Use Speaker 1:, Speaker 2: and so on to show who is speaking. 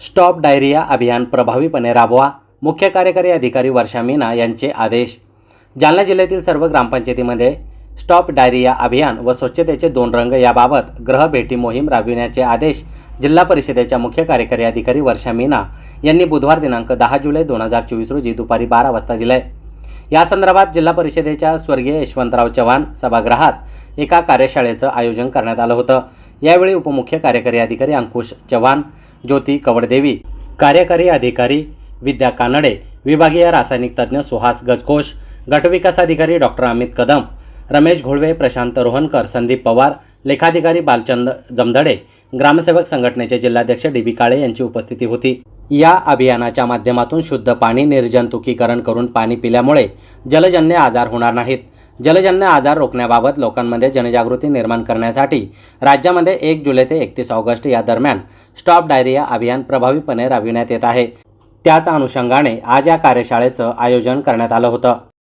Speaker 1: Stop diarrhoea अभियान प्रभावीपणे राबवा मुख्य कार्यकारी अधिकारी वर्षा मीना यांचे आदेश. जालना जिल्ह्यातील सर्व ग्रामपंचायतीमध्ये स्टॉप डायरिया अभियान व स्वच्छतेचे दोन रंग याबाबत ग्रहभेटी मोहीम राबविण्याचे आदेश जिल्हा परिषदेच्या मुख्य कार्यकारी अधिकारी वर्षा मीना यांनी बुधवार दिनांक दहा जुलै दोन हजार चोवीस रोजी दुपारी बारा वाजता दिले. या संदर्भात जिल्हा परिषदेच्या स्वर्गीय यशवंतराव चव्हाण सभागृहात एका कार्यशाळेचं आयोजन करण्यात आलं होतं. यावेळी उपमुख्य कार्यकारी अधिकारी अंकुश चव्हाण ज्योती कवडदेवी कार्यकारी अधिकारी विद्या कानडे विभागीय रासायनिक तज्ज्ञ सुहास गजकोश गटविकास अधिकारी डॉक्टर अमित कदम रमेश घोळवे प्रशांत रोहनकर संदीप पवार लेखाधिकारी बालचंद जमधडे ग्रामसेवक संघटनेचे जिल्हाध्यक्ष डी बी काळे यांची उपस्थिती होती. या अभियानाच्या माध्यमातून शुद्ध पाणी निर्जंतुकीकरण करून पाणी पिल्यामुळे जलजन्य आजार होणार नाहीत. जलजन्य आजार रोखण्याबाबत लोकांमध्ये जनजागृती निर्माण करण्यासाठी राज्यामध्ये एक जुलै ते एकतीस ऑगस्ट या दरम्यान स्टॉप डायरिया अभियान प्रभावीपणे राबविण्यात येत आहे. त्याच अनुषंगाने आज या कार्यशाळेचं आयोजन करण्यात आलं होतं.